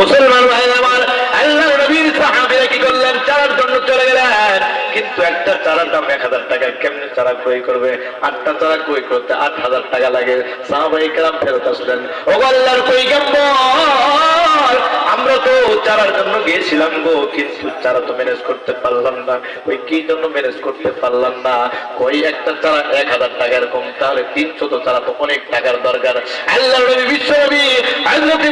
মুসলমান ভাই আমার আল্লাহ নবীর সাহাবীরা কি করলেন? চারার জন্য চলে গেলেন। কিন্তু একটা চারার দাম এক হাজার টাকা, কেমনে চারা ক্রয় করবে? আটটা চারা ক্রয় করতে আট হাজার টাকা লাগে। সাহাবাই কেরাম ফেরত আসলেন। ও আল্লাহর পৈগম্বর আমরা তো চারার জন্য গিয়েছিলাম গো, কিন্তু চারা তো ম্যানেজ করতে পারলাম না। ওই কি জন্য ম্যানেজ করতে পারলাম না? ওই একটা চারা এক হাজার টাকা এরকম? তাহলে তিনশো তো চারা তো অনেক টাকার দরকার। আল্লাহ নবী বিশ্ব নবী, হযরত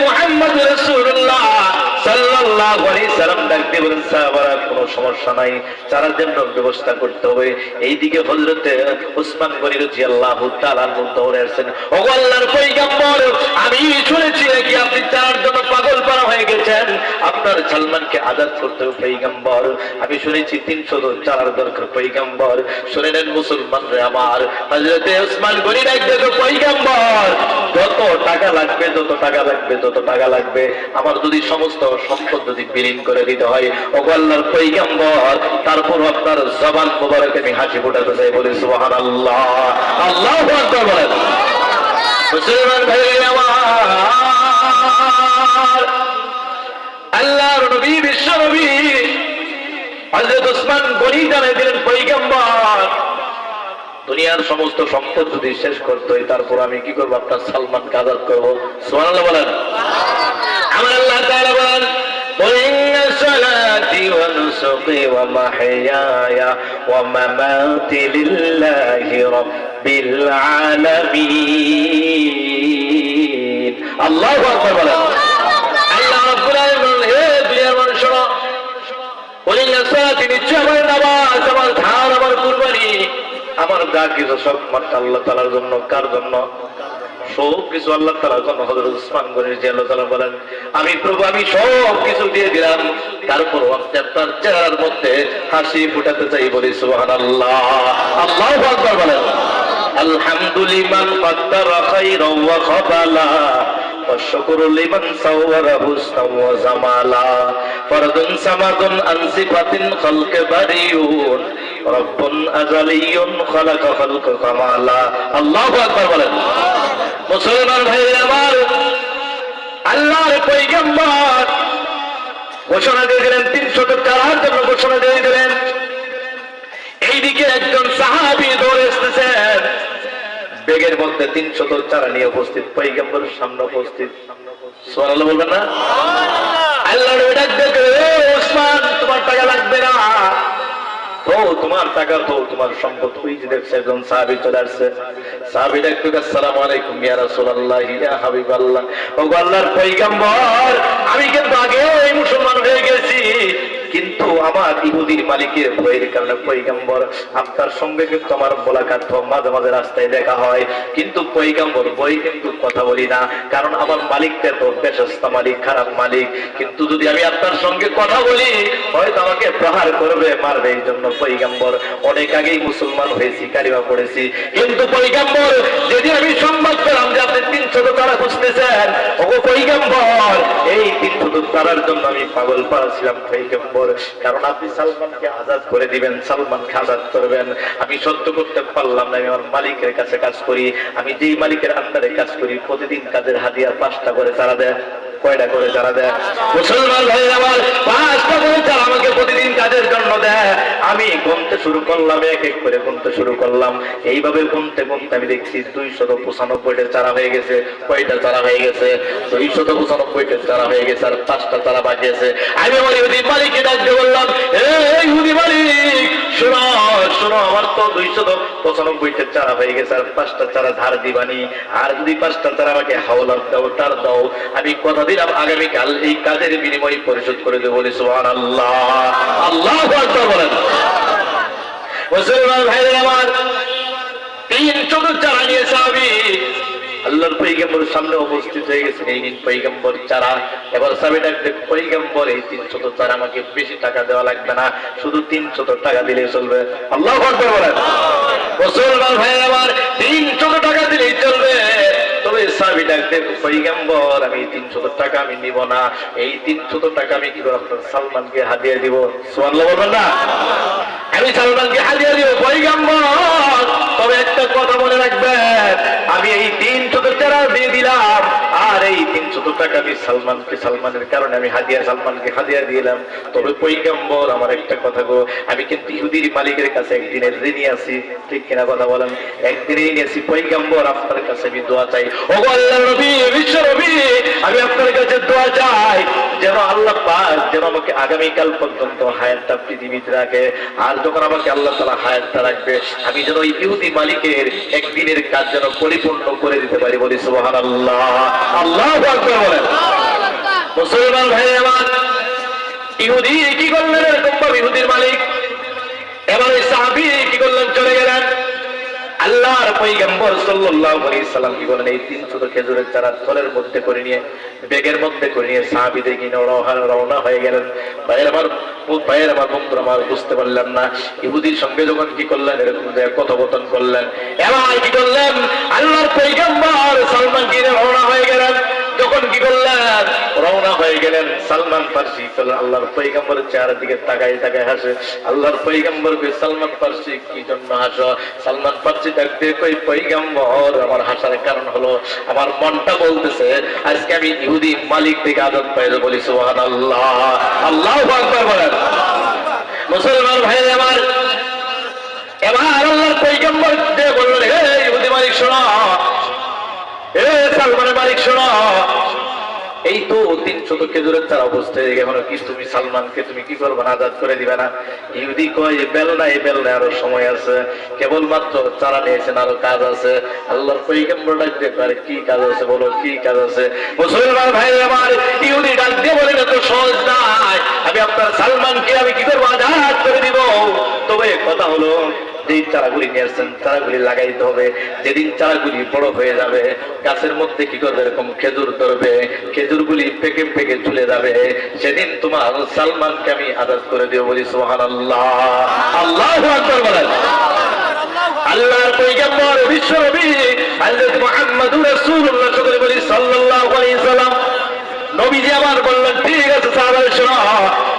সাল্লাল্লাহু আলাইহি সাল্লাম ডাক বলেন সাহাবারা কোনো সমস্যা নাই। চারার জন্য ব্যবস্থা করতে হবে। এইদিকে হযরতে উসমান গনি রাদিয়াল্লাহু তাআলা দৌড়ে আসছেন। ও আল্লাহর আমি শুনেছি নাকি আপনি চারার জন্য পাগল পারা হয়ে গেছেন। আপনার সালমানকে আজাদ করতে হবে, পয়গম্বর। আমি শুনেছি তিনশো চারার দরকার, পয়গম্বর। শুনে নেন মুসলমান রে আমার। হযরতে উসমান গনি ডাক দিয়ে পয়গম্বর, যত টাকা লাগবে, যত টাকা লাগবে যত টাকা লাগবে। আমার যদি সমস্ত সম্পদ যদি বিলীন করে দিতে হয়। ও আল্লাহর পৈগম্বর তারপর আপনার জবান মোবারক আমি হাসি ফোটাতে চাই, বলি সুবাহান আল্লাহ আল্লাহ মুসলমান আমার, আল্লাহর নবী, বিশ্ব নবী গনি জানাই দিলেন দুনিয়ার সমস্ত সম্পদ যদি শেষ করতে হয়, তারপর আমি কি করব? আপনার সালমান আজাদ করব? সুবহানাল্লাহ বলেন। ونسقي ومحياي ومماتي لله رب العالمين الله أكبر বলেন আল্লাহ রাব্বুল আলামিন বলেন, হে দুনিয়ার মানুষ শোনো বলিল সালাতি নিশ্চয় আমার নামাজ আমার ধান আমার কুরবানি আমার যা কিছু সব মাত্র আল্লাহ তালার জন্য কার জন্য সব কিছু আল্লাহ তালার জন্য হজরত উসমান গনির যে আল্লাহ তালা বলেন আমি প্রভু আমি সব কিছু দিয়ে দিলাম তারপর আপনার চেহারার মধ্যে হাসি ফুটাতে চাই বলি সুবহান আল্লাহ আল্লাহ আকবার বলেন আলহামদুলিমান قدر خيرا وخبلا والشكر لمن صور حسنا وجمالا فرد صمد عن صفة خلق بريون رب أزلي خلق خلق كمالا الله أكبر বলেন মুসলমান ভাই আমার আল্লাহর পৈগম্বর। ঘোষণা দিয়ে দিলেন তিনশো চার জন্য ঘোষণা দিয়ে দিলেন। এইদিকে একজন সাহাবি দৌড়ে এসতেছেন বেগের মধ্যে তিনশো চারা নিয়ে উপস্থিত পৈগম্বরের সামনে উপস্থিত। সোয়াল বলবেন না? আল্লাহ নবী ডাক দেখে ওসমান তোমার টাকা লাগবে না। তো তোমার টাকা তো তোমার সম্পদ। ওই যে দেখছে, একজন সাহাবি চলে আসছে। সাহাবি ডাকতে আসসালামু আলাইকুম, ইয়া রাসূলুল্লাহ, ইয়া হাবিবাল্লাহ। ও আল্লাহর পয়গম্বর, আমি কিন্তু আগে এই মুসলমান হয়ে গেছি। কিন্তু আমার ইহুদির মালিকের ভয়ের কারণে পৈগম্বর আপনার সঙ্গে কিন্তু আমার মোলাকাত মাঝে মাঝে রাস্তায় দেখা হয়। কিন্তু পৈগম্বর বই কিন্তু কথা বলি না, কারণ আমার মালিকটা তো বেশস্তা মালিক, খারাপ মালিক। কিন্তু যদি আমি আপনার সঙ্গে কথা বলি, হয়তো আমাকে প্রহার করবে, মারবে এই জন্য পৈগম্বর অনেক আগেই মুসলমান হয়েছি, কালিমা পড়েছি। কিন্তু পৈগম্বর যেদিন আমি সংবাদ পেলাম যে আপনি তিনশো তারা খুঁজতেছেন ও পৈগম্বর এই তিনশো তারার জন্য আমি পাগল পাড়াছিলাম পৈগম্বর কারণ আপনি সালমানকে আজাদ করে দিবেন, সালমানকে আজাদ করবেন। আমি সহ্য করতে পারলাম না, আমি আমার মালিকের কাছে কাজ করি, আমি যেই মালিকের আন্ডারে কাজ করি, প্রতিদিন কাজের হাদিয়া পাঁচটা করে তারা দেয়। কয়টা করে যারা দেয়? মুসলমান ভাই আমার পাঁচটা করে যারা আমাকে প্রতিদিন কাজের জন্য দেয়। আমি গুনতে শুরু করলাম, এক এক করে গুনতে শুরু করলাম। এইভাবে গুনতে গুনতে আমি দেখছি দুইশত পঁচানব্বইটা চারা হয়ে গেছে, কয়টা চারা হয়ে গেছে? দুইশত পঁচানব্বইটা চারা হয়ে গেছে আর পাঁচটা চারা বাকি আছে। আমি আমার ইহুদি মালিককে ডাকতে বললাম, এই ইহুদি মালিক, শোনো শোনো, আমার তো দুইশত পঁচানব্বইটা চারা হয়ে গেছে আর পাঁচটা চারা ধার দিবানি। আর যদি পাঁচটা চারা আমাকে হাওলার দাও, তার দাও। আমি কথা দিলাম আগামীকাল এই কাজের বিনিময়ে পরিশোধ করে দেবো বলি সুহান আল্লাহ আল্লাহ বলেন। মুসলমান ভাইদের আমার তিন নিয়ে সাহাবি আল্লাহর পৈগম্বর সামনে উপস্থিত হয়ে এই পৈগম্বর চারা। এবার ডাকতে পৈগম্বর, এই তিনশত চারা আমাকে বেশি টাকা দেওয়া লাগবে না, শুধু তিনশত টাকা দিলে চলবে। আল্লাহ ভাই আমার তিনশত টাকা দিলেই চলবে। ডাকতেন পৈগম্বর, আমি তিনশত টাকা আমি নিব না। এই তিনশত টাকা আমি কি করে সালমানকে দিব? সোয়াল্লাহ বলবেন না? আমি সালমানকে হাতিয়ে দিব, পৈগম্বর। তবে একটা কথা বলে রাখবেন, আমি এই তিন টাকা দিয়ে টাকা আমি সালমানকে, সালমানের কারণে আমি হাদিয়া, সালমানকে হাদিয়া দিলাম। তবে পৈগম্বর, আমার একটা কথা গো, আমি কিন্তু ইহুদির মালিকের কাছে একদিনের ঋণী আছি। ঠিক কিনা কথা বলেন? একদিন আছি। পৈগম্বর, আপনার কাছে আমি দোয়া চাই। ও আল্লাহ নবী, বিশ্ব নবী, আমি আপনার কাছে দোয়া চাই। যেন আল্লাহ পাক যেন আমাকে আগামীকাল পর্যন্ত হায়াতটা পৃথিবীতে রাখে। আর যখন আমাকে আল্লাহ তালা হায়াতটা রাখবে, আমি যেন ইহুদি মালিকের একদিনের কাজ যেন পরিপূর্ণ করে দিতে পারি বলি সুবাহান আল্লাহ আল্লাহ বলেন। মুসলমান ভাই আমার ইহুদি কি করলেন? এরকম ইহুদির মালিক। এবার ওই সাহাবি কি করলেন? চলে গেলেন। আল্লাহর পয়গম্বর সাল্লাল্লাহু আলাইহি সাল্লাম কি বলেন এই 300 খেজুরের চারা থলের মধ্যে করে নিয়ে ব্যাগের মধ্যে করে নিয়ে সাহাবীদের কি রওনা গেলেন। ভাইয়ের আমার ভাইয়ের আমার বন্ধুরা, আমার বুঝতে পারলাম না, ইহুদির সঙ্গে যখন কি করলেন? এরকম যে কথোপকথন করলেন। এবার কি করলেন? আল্লাহর পয়গম্বর সালমান কি রওনা হয়ে গেলেন যখন কি করলেন রওনা হয়ে গেলেন সালমান ফার্সি আল্লাহর পৈগম্বরের চেহারার দিকে তাকাই তাকাই হাসে। আল্লাহর পৈগম্বর সালমান ফার্সি, কি জন্য হাসো? সালমান ফার্সি ডাক দিয়ে কই, পৈগম্বর, আমার হাসার কারণ হলো, আমার মনটা বলতেছে, আজকে আমি ইহুদি মালিক থেকে আদত পাইলে বলি সুহান আল্লাহ আল্লাহ বলেন। মুসলমান ভাই আমার, এবার আল্লাহর পৈগম্বর দিয়ে বললেন হে ইহুদি মালিক, শোনো। এ সালমানের মালিক, শোনো। এই তো তিন শত খেজুরের চারা অবস্থায় এখনও কি তুমি সালমানকে তুমি কি করবে? না আজাদ করে দিবে না? ইহুদি কয় এই বেল নাই বেল নাই আরও সময় আছে। কেবলমাত্র চারা নিয়েছেন আরও কাজ আছে। আল্লাহর পৈগম্বর ডাক দিয়ে কয়, কি কাজ আছে বলো কি কাজ আছে? মুসলমান ভাই আমার ইহুদি ডাক দিয়ে বলে না তো সহজ নাই আমি আপনার সালমানকে আমি কি করব? আজাদ করে দিব। তবে কথা হলো যেই চারাগুলি নিয়ে আসছেন, চারাগুলি লাগাইতে হবে। যেদিন চারাগুলি বড় হয়ে যাবে, গাছের মধ্যে কি করবে এরকম খেজুর ধরবে, খেজুরগুলি পেকে পেকে ঝুলে যাবে। সেদিন তোমার সালমানকে আমি আদাত করে দেবো বলি সোহান আল্লাহ আল্লাহ বলেন। আল্লাহর পয়গম্বর, বিশ্ব নবী, হযরত মুহাম্মদুর রাসূলুল্লাহ সাল্লাল্লাহু আলাইহি সাল্লাম। নবীজি আবার বললেন, ঠিক আছে সাহাবারা শোনো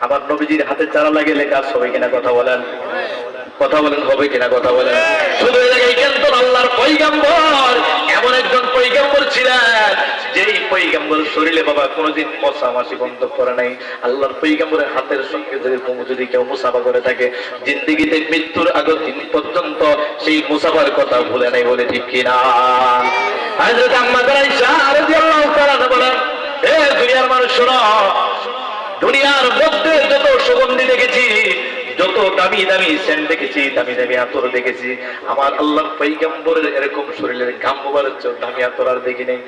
আমার নবীজির হাতে চারা লাগিয়ে কাজ হবে কিনা কথা বলেন? কথা বলেন, হবে কিনা কথা বলেন? শুধু আল্লাহর পৈগম্বর এমন একজন পৈগম্বর ছিলেন, যেই পৈগম্বর শরীরে বাবা কোনোদিন মশা মাসি বন্ধ করে নাই। আল্লাহর পৈগম্বরের হাতের সঙ্গে যেরকম যদি কেউ মুসাফা করে থাকে, জিন্দিগিতে মৃত্যুর আগের দিন পর্যন্ত সেই মুসাফার কথা ভুলে নাই বলে ঠিক কিনা? বলেন দুনিয়ার মানুষ শোনো দুনিয়ার মধ্যে যত সুগন্ধি দেখেছি যত দামি দামি সেন্ট দেখেছি দামি দামি আতর দেখেছি আমার আল্লাহ পৈগম্বরের এরকম শরীরের ঘাম মোবারক দামি আতর আর দেখি নাই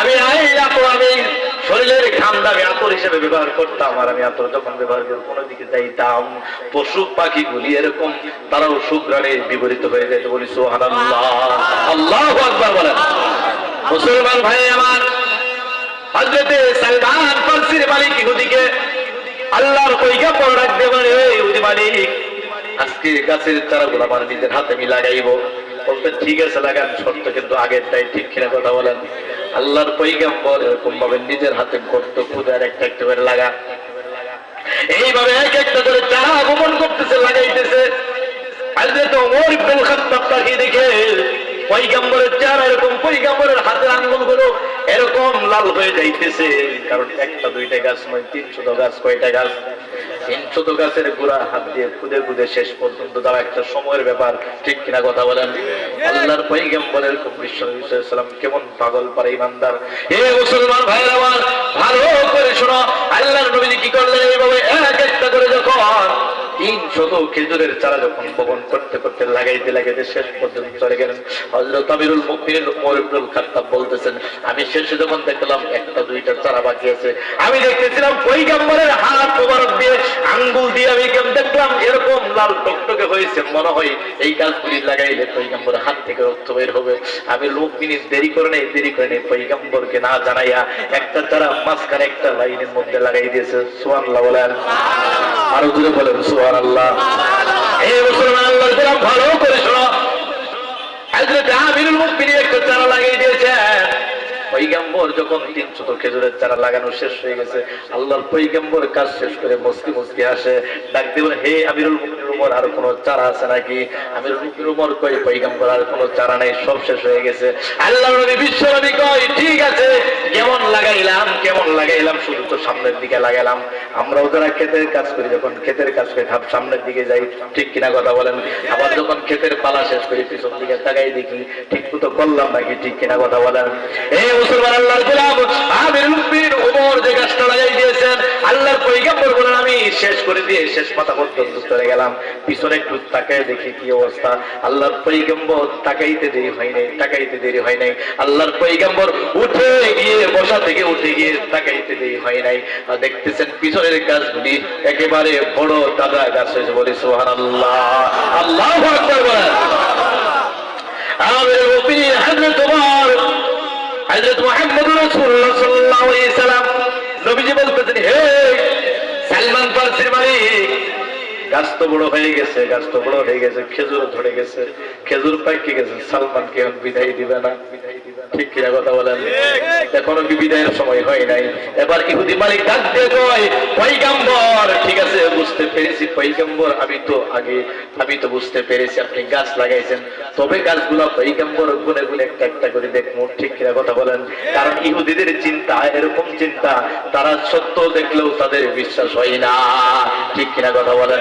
আমি আমি শরীরের ঘাম দামি আতর হিসেবে ব্যবহার করতাম আর আমি আতর যখন ব্যবহার করে কোনো দিকে যাইতাম। পশু পাখিগুলি এরকম তারাও সুগ্রাণে বিপরীত হয়ে যেত বলি সুবহানাল্লাহ। আল্লাহু আকবার বলেন। মুসলমান ভাই আমার হজরতে সালমান ফার্সির মালিক ইহুদিকে আল্লাহর ডাক দিয়ে বলে "এই ইহুদি মালিক, আজকে গাছের চারাগুলো আমার নিজের হাতে আমি লাগাইবো। বলতে ঠিক আছে, লাগান, শর্ত কিন্তু আগের তাই ঠিক কিনা কথা বলেন। আল্লাহর পৈগম্বর এরকম ভাবে নিজের হাতে গর্ত খুদার একটা একটা করে লাগা। এইভাবে এক একটা করে চারা গোপন করতেছে, লাগাইতেছে। হযরত ওমর ইবনুল খাত্তাব তাকে দেখে পয়গম্বরের চেহারা এরকম, পয়গম্বরের হাতের আঙ্গুলগুলো এরকম লাল হয়ে যাইতেছে। কারণ একটা, দুইটা গাছ নয় তিনশত গাছ, কয়টা গাছ? তিনশত গাছের গোড়া হাত দিয়ে খুদে খুদে শেষ পর্যন্ত তারা একটা সময়ের ব্যাপার, ঠিক কিনা কথা বলেন? আল্লাহর পয়গম্বরের খুব বিশ্বসাল্লাম কেমন পাগল পারে ইমানদার। হে মুসলমান ভাইয়ের আমার, ভালো করে শোনো, আল্লাহর নবী কি করলেন? এইভাবে এক একটা করে যখন তিন শেষ আমি শেষে যখন দেখলাম একটা দুইটা চারা বাকি আছে। আমি দেখতেছিলাম পৈগম্বরের হাত মোবারক দিয়ে আঙ্গুল দিয়ে আমি দেখলাম, এরকম লাল টকটকে হয়েছে। মনে হয় এই গাছগুলি লাগাইলে পৈগম্বরের হাত থেকে রক্ত বের হবে। আমি লোক মিনিট দেরি করে নেই, দেরি করে নেই। পৈগম্বরকে না জানাইয়া একটা চারা মাঝখানে একটা লাইনের মধ্যে লাগাই দিয়েছে। সুবহানাল্লাহ বলেন। আরও দূরে বলেন সুবহানাল্লাহ। এই মুসলমান গোলাম ভালো করে শোনো। হযরত আমিরুল মুমিনিন একটা চারা লাগিয়ে দিয়েছেন পৈগম্বর যখন তিনশত খেজুরের চারা লাগানো শেষ হয়ে গেছে, আল্লাহর পৈগম্বর কাজ শেষ করে মস্তি মস্তি আসে ডাক দেবেন হে আমিরুল উমর, আর কোনো চারা আছে নাকি? আমিরুল উমর কই পৈগম্বর আর কোনো চারা নাই, সব শেষ হয়ে গেছে। আল্লাহর নবী বিশ্ব নবী কই ঠিক আছে, কেমন লাগাইলাম কেমন লাগাইলাম, শুধু তো সামনের দিকে লাগাইলাম। আমরাও যারা ক্ষেতের কাজ করি, যখন ক্ষেতের কাজ করে খাপ সামনের দিকে যাই, ঠিক কিনা কথা বলেন? আবার যখন ক্ষেতের পালা শেষ করি, পিছন দিকে তাকাই দেখি, ঠিক তো করলাম নাকি, ঠিক কিনা কথা বলেন? এই উঠে গিয়ে, বসা থেকে উঠে গিয়ে তাকাইতে দেরি হয় নাই। দেখতেছেন পিছনের গাছগুলি একেবারে বড় দাদা গাছ হয়েছে বলে সোহান আল্লাহ আল্লাহ ওমর হযরত মুহাম্মদ রাসূলুল্লাহ সাল্লাল্লাহু আলাইহি সাল্লাম। নবীজি বলতেছেন হে সালমান ফারসির মালিক গাছ তো বড় হয়ে গেছে, গাছ তো বড় হয়ে গেছে, খেজুর ধরে গেছে, খেজুর পাইকে গেছে, সালমানকে এখন বিদায় দিবে না। আমি তো বুঝতে পেরেছি, আপনি গাছ লাগাইছেন। তবে গাছগুলো পৈগম্বর গুনে গুনে একটা একটা করে দেখব, ঠিক কিনা কথা বলেন? কারণ ইহুদিদের চিন্তা, এরকম চিন্তা, তারা সত্য দেখলেও তাদের বিশ্বাস হয় না। ঠিক কিনা কথা বলেন?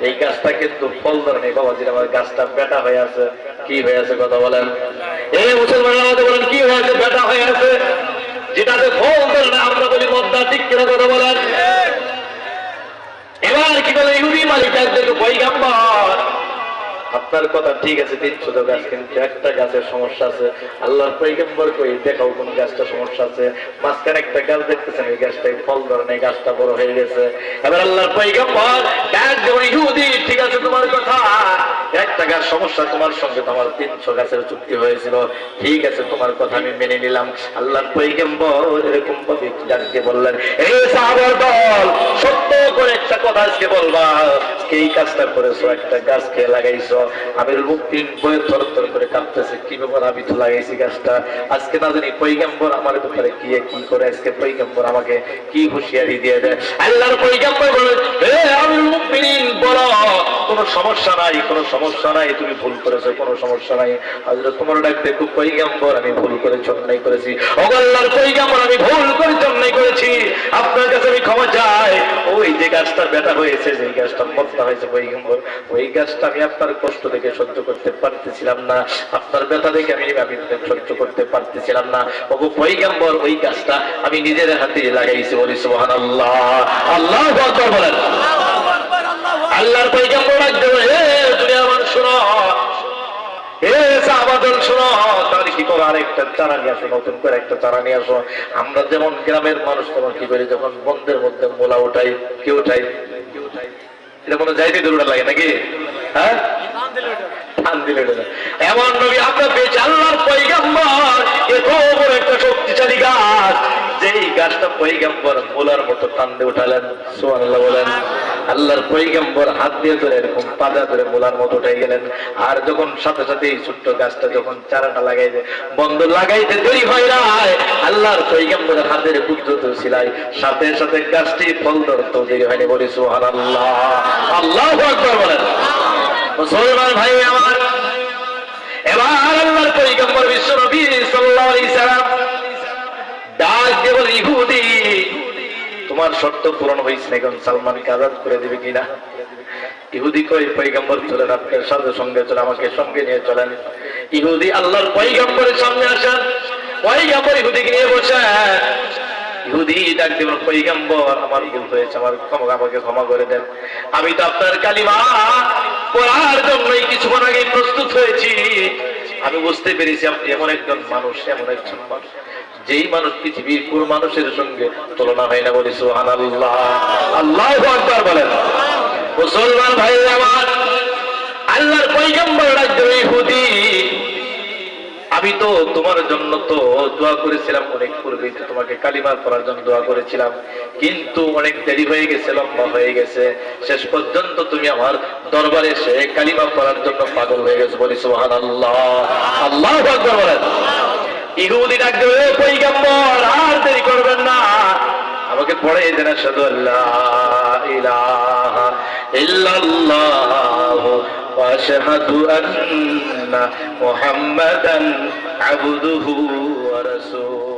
এই গাছটা কিন্তু ফল ধরে গাছটা হয়ে আছে। কি হয়ে আছে কথা বলেন? বলেন, কি হয়ে আছে? যেটাতে ফল ধরে আমরা বলি মদ্দা, ঠিক কথা বলেন? আপনার কথা ঠিক আছে তিনশো গাছ কিন্তু একটা গাছের সমস্যা আছে। আল্লাহর পৈগম্বর কই, দেখাও কোন গাছটা সমস্যা আছে। মাঝখানে একটা গাছ দেখতেছেন, এই গাছটাই ফল ধরে নেই গাছটা বড় হয়ে গেছে। এবার আল্লাহর পৈগম্বর ঠিক আছে তোমার কথা? একটা গাছ সমস্যা তোমার সঙ্গে, তোমার তিনশো গাছের চুক্তি হয়েছিল। ঠিক আছে তোমার কথা আমি মেনে নিলাম। আল্লাহর পৈগম্বর এরকম ভাবে ডাক বললেন? এই সাহাবার দল কথা আজকে বলবা, এই কাজটা করেছ, একটা গাছ খেয়ে লাগাইছো। আমির মুক্তিন বয়ে থর থর করে কাঁপতেছে। কি ব্যাপার? আমি তো লাগাইছি গাছটা। আজকে না জানি পৈগম্বর আমার ব্যাপারে কি কি করে? আজকে পৈগম্বর আমাকে কি হুঁশিয়ারি দিয়ে দেয়? আল্লাহর পৈগম্বর বলে, হে আমির মুক্তিন বলো, কোনো সমস্যা নাই, কোনো সমস্যা নাই, তুমি ভুল করেছ, কোনো সমস্যা নাই। হযরত তোমার ডাক দেখো পৈগম্বর, আমি ভুল করে অন্যায় করেছি। ও আল্লাহর পৈগম্বর, আমি ভুল করে অন্যায় করেছি। আপনার কাছে আমি ক্ষমা চাই ওই যে গাছটার বেটা হয়েছে যে গাছটা মত্তা হয়েছে পৈগম্বর ওই গাছটা আমি আপনার কষ্ট দেখে সহ্য করতে পারতেছিলাম না। আপনার ব্যথা দেখে আমি আমি সহ্য করতে পারতেছিলাম না। ওগো পৈগম্বর ওই গাছটা আমি নিজের হাতে লাগাইছি বলি সুবহানাল্লাহ। আল্লাহ আকবার বলেন। আল্লাহর পৈগম্বর ডাকতে বলে, হে দুনিয়ার মানুষ শোনো। আমরা যেমন গ্রামের মানুষ তেমন কি করি? যখন বন্ধের মধ্যে মোলা উঠাই, কি উঠাই? এটা মনে যাইতে দূরটা লাগে নাকি? হ্যাঁ। এমন নবী, আমরা পেয়েছি আল্লাহর পৈগম্বর এত বড় একটা শক্তিশালী গাছ। যেই গাছটা পৈগম্বর মোলার মতো টান দিয়ে উঠালেন, সুবহানাল্লাহ বলেন। আল্লাহর পৈগম্বর হাত দিয়ে ধরে এরকম পাজা ধরে মোলার মতো উঠে গেলেন। আর যখন সাথে সাথে এই ছোট্ট গাছটা যখন চারাটা লাগাইতে বন্ধ লাগাইতে দেরি হয় না। আল্লাহর পৈগম্বরের হাতের বুদ্ধত ছিলাই সাথে সাথে গাছটি ফল ধরতো দেরি হয়নি বলি সুবহানাল্লাহ। আল্লাহ আকবার বলেন। মুসলমান ভাই আমার, এবার আল্লাহর পৈগম্বর বিশ্ব নবী সাল্লাম ডাক দিয়ে বলে ইহুদি তোমার শর্ত পূরণ হয়েছে এখন সালমানকে আজাদ করে দিবে কিনা? ইহুদি কই পৈগম্বর চলেন আপনার সাথে সঙ্গে চলে, আমাকে সঙ্গে নিয়ে চলেন। ইহুদি আল্লাহর পৈগম্বরের সামনে আসেন পৈগম্বর ইহুদিকে নিয়ে বসেন আমি তো আপনার কালিমা পড়ার জন্যই কিছুক্ষণ আগে প্রস্তুত হয়েছি। আমি বুঝতে পেরেছি আপনি এমন একজন মানুষ, এমন একজন মানুষ। যেই মানুষ পৃথিবীর কোন মানুষের সঙ্গে তুলনা হয় না বলি সোহান আল্লাহ আল্লাহ আকবার বলেন। মুসলমান ভাই আমার, আল্লাহর পৈগম্বর ইহুদি। আমি তো তোমার জন্য তো দোয়া করেছিলাম, অনেক পূর্বে তোমাকে কালিমার পড়ার জন্য দোয়া করেছিলাম। কিন্তু অনেক দেরি হয়ে গেছে, লম্বা হয়ে গেছে। শেষ পর্যন্ত তুমি আমার দরবারে এসে কালিমা পড়ার জন্য পাগল হয়ে গেছে বলি সোহান আল্লাহ আল্লাহ বলেন। ইহুদি ডাকবে পৈগম্বর, আর দেরি করবেন না। আমাকে পড়ে দেন শুধু আল্লাহ ইল্লাল্লাহ আবদুহু ওয়া রাসূলুহু